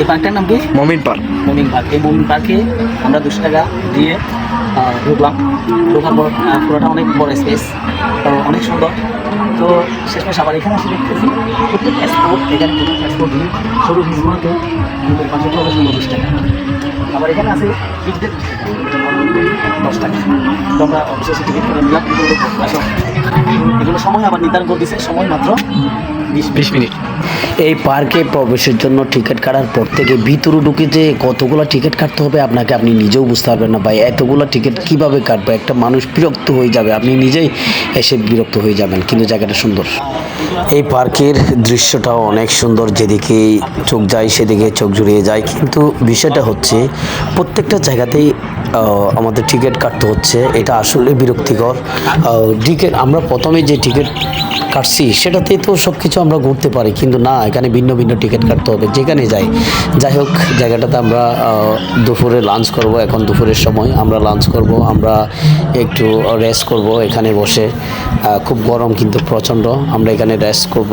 এই পার্কটার নাম কি? মমিন পার্ক। মুমিন পার্ক। এই মুমিন পার্কে আমরা দুশো টাকা দিয়ে ঢুকলাম। ঢোকার পর পুরোটা অনেক বড় স্পেস অনেক সুন্দর। তো শেষমেশ আবার এখানে এসে দেখতেছি প্রত্যেকটা স্পোর্ট এখানে সরু হিজমাতে আমাদের পাশে প্রবেশ মূল্য বিশ টাকা। আবার এখানে আছে টিকিটের দশ টাকা। তো আমরা অবশেষে টিকিট করে নিলাম। এগুলো সময় আবার নির্ধারণ করে দিচ্ছে সময় মাত্র বিশ বিশ মিনিট। এই পার্কে প্রবেশের জন্য টিকিট কাটার পর থেকে ভিতরে ঢুকে যে কতগুলো টিকিট কাটতে হবে আপনাকে আপনি নিজেও বুঝতে পারবেন না ভাই। এতগুলো টিকিট কীভাবে কাটবে? একটা মানুষ বিরক্ত হয়ে যাবে, আপনি নিজেই এসে বিরক্ত হয়ে যাবেন, কিন্তু জায়গাটা সুন্দর। এই পার্কের দৃশ্যটাও অনেক সুন্দর, যেদিকে চোখ যায় সেদিকে চোখ জুড়িয়ে যায়। কিন্তু বিষয়টা হচ্ছে, প্রত্যেকটা জায়গাতেই আমাদের টিকিট কাটতে হচ্ছে। এটা আসলে বিরক্তিকর। টিকিট আমরা প্রথমে যে টিকিট কাটছি সেটাতে তো সব কিছু আমরা ঘুরতে পারি। কিন্তু না, এখানে ভিন্ন ভিন্ন টিকিট কাটতে হবে, যেখানে যাই। যাই হোক, জায়গাটাতে আমরা দুপুরে লাঞ্চ করব, এখন দুপুরের সময়। আমরা লাঞ্চ করব, আমরা একটু রেস্ট করব এখানে বসে। খুব গরম কিন্তু প্রচণ্ড। আমরা এখানে রেস্ট করব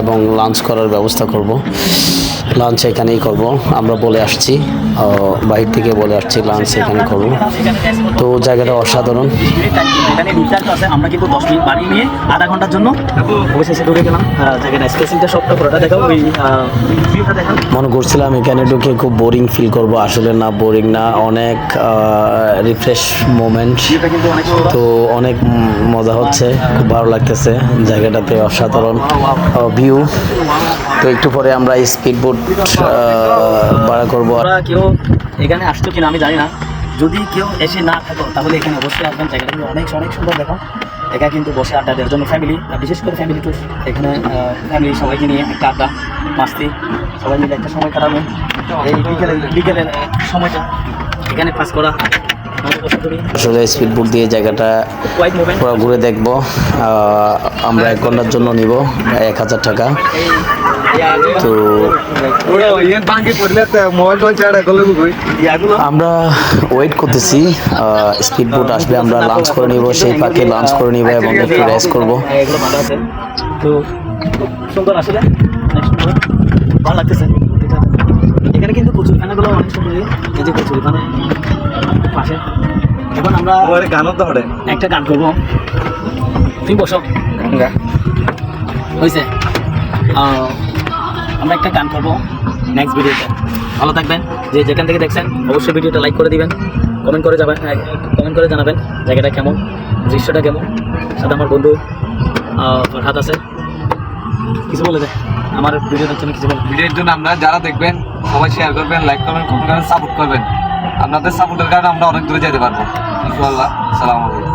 এবং লাঞ্চ করার ব্যবস্থা করব। লাঞ্চ এখানেই করব। আমরা বলে আসছি বাহির থেকে বলে আসছি লাঞ্চ এখানে করব। তো জায়গাটা অসাধারণ। জন্য। অবশেষে ঢুকে গেলাম। জায়গাটা স্পেসিংটা সবটা পুরোটা দেখাও ওই ভিউটা মনে করছিলাম এখানে ঢুকে খুব বোরিং ফিল করব। আসলে না বোরিং না অনেক রিফ্রেশ মোমেন্ট তো অনেক মজা হচ্ছে। খুব ভালো লাগতেছে জায়গাটাতে অসাধারণ ভিউ তো একটু পরে আমরা স্পিড বোট ভাড়া করব। কেউ এখানে আসছো কিনা আমি জানি না। যদি কেউ এসে না থাকো তাহলে এখানে অবশ্যই আসবেন। জায়গাটা অনেক অনেক সুন্দর দেখো। একা কিন্তু বসে আড্ডা দেওয়ার জন্য ফ্যামিলি বিশেষ করে ফ্যামিলি টুর এখানে ফ্যামিলি সবাইকে নিয়ে একটা আড্ডা মাস্তি। সবাই মিলে একটা সময় কাটানো এই বিকেলের বিকেলের সময়টা এখানে পাস করা। আসলে দিয়ে জায়গাটা পুরো ঘুরে দেখব। আমরা এক ঘণ্টার জন্য নিব এক হাজার টাকা। তো আমরা ওয়েট করতেছি স্পিড বোট আসবে আমরা লাঞ্চ করে নিব সেই পাকে লাঞ্চ করে নিব এবং একটু রেস্ট করব। ভালো আছে তো সুন্দর আসলে ভালো লাগতেছে। এখানে কিন্তু কচুরি খানাগুলো অনেক সুন্দর। এই যে কচুরি খানা পাশে। এখন আমরা গানও হরে একটা গান করব। তুমি বসো। হয়েছে আহ, আমরা একটা গান করব নেক্সট ভিডিওতে ভালো থাকবেন। যে যেখান থেকে দেখছেন, অবশ্যই ভিডিওটা লাইক করে দিবেন। কমেন্ট করে যাবেন কমেন্ট করে জানাবেন জায়গাটা কেমন, দৃশ্যটা কেমন। সাথে আমার বন্ধু ফরহাদ আছে। কিছু বলে দে। আমার ভিডিওটার জন্য কিছু বলে ভিডিওর জন্য আমরা যারা দেখবেন, সবাই শেয়ার করবেন লাইক করবেন কমেন্ট করবেন সাপোর্ট করবেন। আপনাদের সাপোর্টের কারণে আমরা অনেক দূরে যেতে পারব। ইনশাআল্লাহ, সালাম আলাইকুম।